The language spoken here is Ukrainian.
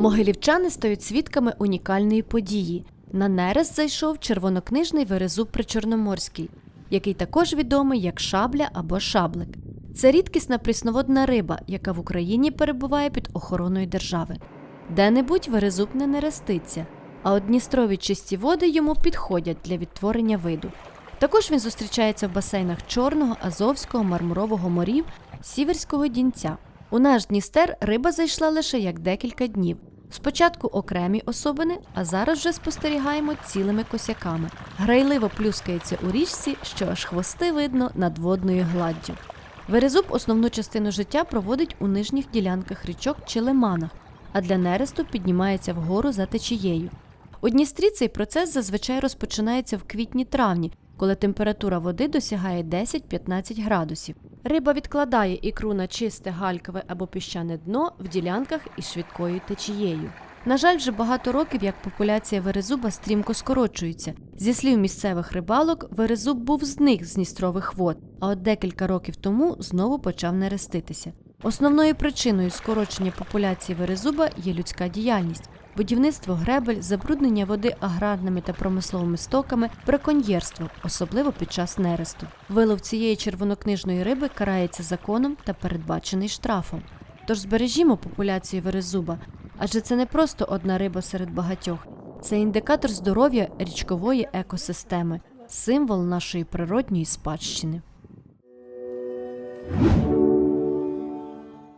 Могилівчани стають свідками унікальної події. На нерест зайшов червонокнижний верезуб причорноморський, який також відомий як шабля або шаблик. Це рідкісна прісноводна риба, яка в Україні перебуває під охороною держави. Де-небудь верезуб не нереститься, а от Дністрові чисті води йому підходять для відтворення виду. Також він зустрічається в басейнах Чорного, Азовського, Мармурового морів, Сіверського Дінця. У наш Дністер риба зайшла лише як декілька днів. Спочатку окремі особини, а зараз вже спостерігаємо цілими косяками. Грайливо плюскається у річці, що аж хвости видно над водною гладдю. Верезуб основну частину життя проводить у нижніх ділянках річок чи лиманах, а для нересту піднімається вгору за течією. У Дністрі цей процес зазвичай розпочинається в квітні-травні, коли температура води досягає 10-15 градусів. Риба відкладає ікру на чисте галькове або піщане дно в ділянках із швидкою течією. На жаль, вже багато років як популяція верезуба стрімко скорочується. Зі слів місцевих рибалок, верезуб був зник з Дністрових вод, а от декілька років тому знову почав нереститися. Основною причиною скорочення популяції верезуба є людська діяльність. Будівництво гребель, забруднення води аграрними та промисловими стоками, браконьєрство, особливо під час нересту. Вилов цієї червонокнижної риби карається законом та передбачений штрафом. Тож збережімо популяцію верезуба, адже це не просто одна риба серед багатьох, це індикатор здоров'я річкової екосистеми, символ нашої природньої спадщини.